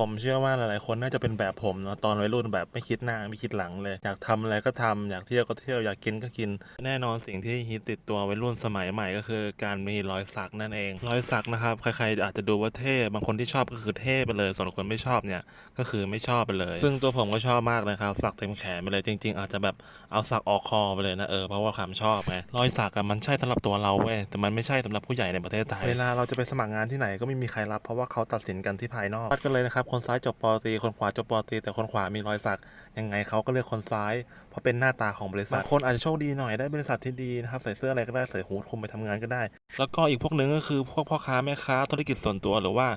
ผมเชื่อว่าหลายๆคนน่าจะเป็นแบบผมเนาะตอนวัยรุ่นแบบไม่คิดหน้าไม่คิดหลังเลย อยากทำอะไรก็ทำอยากเที่ยวก็เที่ยวอยากกินก็กิน แน่นอนสิ่งที่ฮิตติดตัววัยรุ่นสมัยใหม่ก็คือ การมีรอยสักนั่นเอง รอยสักนะครับใครๆอาจจะดูว่าเท่บางคนที่ชอบก็คือเท่ไปเลยส่วนคนไม่ชอบเนี่ยก็คือไม่ชอบไปเลย ซึ่งตัวผมก็ชอบมากนะครับสักเต็มแขนไปเลยจริง ๆ อาจจะแบบเอาสักออกคอไปเลยนะเออเพราะว่าความชอบไงรอยสักอะมันใช่สำหรับตัวเราเว้ยแต่มันไม่ใช่สำหรับผู้ใหญ่ในประเทศไทยเวลาเราจะไปสมัครงานที่ไหนก็ไม่มีใครรับ เพราะว่าเขาตัดสินกันที่ภายนอกวัดกันเลยนะครับคนซ้ายจบปอตีคนขวาจบปอตีแต่คนขวามีรอยสักยังไงเขาก็เลือกคนซ้าย เพราะเป็นหน้าตาของบริษัทบางคนอาจจะโชคดีหน่อยได้บริษัทที่ดีนะครับใส่เสื้ออะไรก็ได้ใส่หูคลุมไปทำงานก็ได้ แล้วก็อีกพวกหนึงก็คือพวกพ่อค้าแม่ค้าธุรกิจส่วนตัวหรือว่า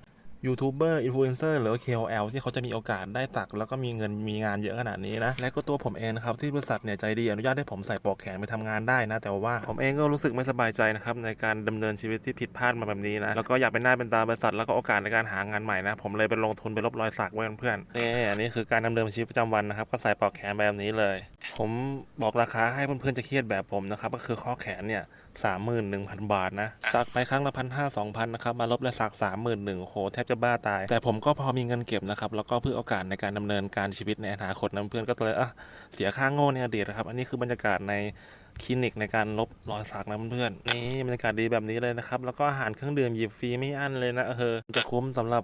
ยูทูบเบอร์อินฟลูเอนเซอร์หรือ KOL ที่เขาจะมีโอกาสได้ตัก แล้วก็มีเงินมีงานเยอะขนาดนี้นะ และก็ตัวผมเองนะครับ ที่บริษัทเนี่ยใจดีอนุญาตให้ผมใส่ปลอกแขนไปทำงานได้นะ แต่ว่าผมเองก็รู้สึกไม่สบายใจนะครับ ในการดำเนินชีวิตที่ผิดพลาดมาแบบนี้นะ แล้วก็อยากเป็นหน้าเป็นตาบริษัทแล้วก็โอกาสในการหางานใหม่นะ ผมเลยไปลงทุนไปลบรอยสักไว้เพื่อนๆนี่อันนี้คือการดำเนินชีวิตประจำวันนะครับก็ใส่ปลอกแขนแบบนี้เลย ผมบอกราคาให้เพื่อนๆจะเครียดแบบผมนะครับก็คือข้อแขนเนี่ยสามหมื่นหนึ่งพันบาทนะสักไปครั้งละพันห้าสองพันนะครับมาลบและสักสามหมื่นหนึ่งโหแทบจะบ้าตาย แต่ผมก็พอมีเงินเก็บนะครับ แล้วก็เพื่อโอกาสในการดำเนินการชีวิตในอนาคตนะเพื่อนก็เลยอะเสียค่าโง่ในอดีตนะครับ อันนี้คือบรรยากาศใน คลินิกในการลบรอยสักนะเพื่อนๆนี่บรรยากาศดีแบบนี้เลยนะครับ แล้วก็อาหารเครื่องดื่มหยิบฟรีไม่อั้นเลยนะเออจะคุ้มสำหรับ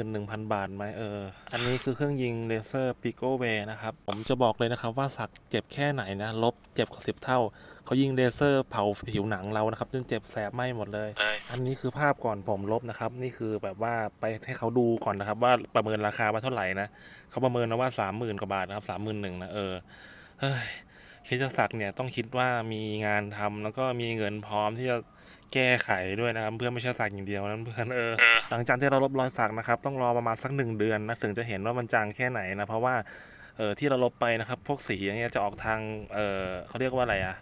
31,000 บาทไหมเออ อันนี้คือเครื่องยิงเลเซอร์ปิโกเวนะครับ ผมจะบอกเลยนะครับว่าสักเจ็บแค่ไหนนะ ลบเจ็บกว่าสิบเท่าเขายิงเลเซอร์เผาผิวหนังเรานะครับจนเจ็บแสบไหม้หมดเลย อันนี้คือภาพก่อนผมลบนะครับ นี่คือแบบว่าไปให้เขาดูก่อนนะครับ ว่าประเมินราคาว่าเท่าไหร่นะเขาประเมินนะว่าสามหมื่นกว่าบาทนะครับสามหมื่นหนึ่งนะเออเฮ้ย คิดจะสักเนี่ยต้องคิดว่ามีงานทำแล้วก็มีเงินพร้อมที่จะแก้ไขด้วยนะครับเพื่อไม่ใช่สักอย่างเดียวนั้นเพื่อนเออหลังจากที่เราลบรอยสักนะครับต้องรอประมาณสักหนึ่งเดือนนะถึงจะเห็นว่ามันจางแค่ไหนนะเพราะว่าเออที่เราลบไปนะครับ พวกสีอย่างเงี้ยจะออกทางเออเขาเรียกว่าอะไรอะ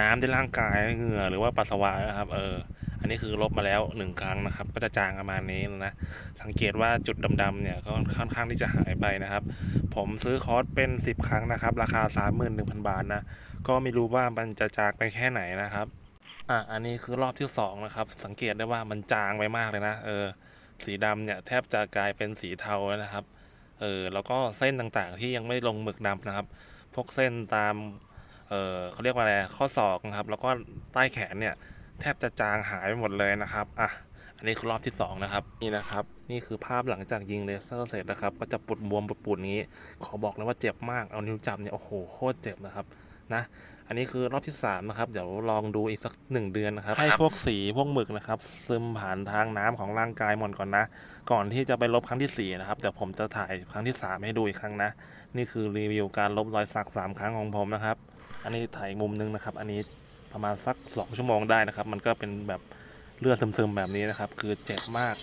น้ำในร่างกายเหงื่อหรือว่าปัสสาวะนะครับเออ อันนี้คือลบมาแล้วหนึ่งครั้งนะครับ ก็จะจางประมาณนี้นะ สังเกตว่าจุดดำๆเนี่ยก็ค่อนข้างที่จะหายไปนะครับ ผมซื้อคอร์สเป็น 10 ครั้งนะครับ ราคา 31,000 บาทนะ ก็ไม่รู้ว่ามันจะจางไปแค่ไหนนะครับ อะ อันนี้คือรอบที่สองนะครับ สังเกตได้ว่ามันจางไปมากเลยนะ เออ สีดำเนี่ยแทบจะกลายเป็นสีเทาแล้วนะครับ เออ แล้วก็เส้นต่างๆที่ยังไม่ลงหมึกดำนะครับ พวกเส้นตาม เออเขาเรียกว่าอะไร ข้อศอกนะครับ แล้วก็ใต้แขนเนี่ย แทบจะจางหายไปหมดเลยนะครับอะอันนี้คือรอบที่สองนะครับ นี่นะครับ นี่คือภาพหลังจากยิงเลเซอร์เสร็จนะครับ ก็จะปุดบวมปุดๆนี้ ขอบอกเลยว่าเจ็บมากเอานิ้วจับเนี่ยโอ้โหโคตรเจ็บนะครับนะอันนี้คือรอบที่สามนะครับ เดี๋ยวลองดูอีกสักหนึ่งเดือนนะครับ ให้พวกสีพวกหมึกนะครับ ซึมผ่านทางน้ำของร่างกายหมดก่อนนะ ก่อนที่จะไปลบครั้งที่สี่นะครับเดี๋ยวผมจะถ่ายครั้งที่สามให้ดูอีกครั้งนะ นี่คือรีวิวการลบรอยสักสามครั้งของผมนะครับ อันนี้ถ่ายมุมนึงนะครับ อันนี้ ประมาณสักสองชั่วโมงได้นะครับ มันก็เป็นแบบเลือดซึมๆแบบนี้นะครับ คือเจ็บมาก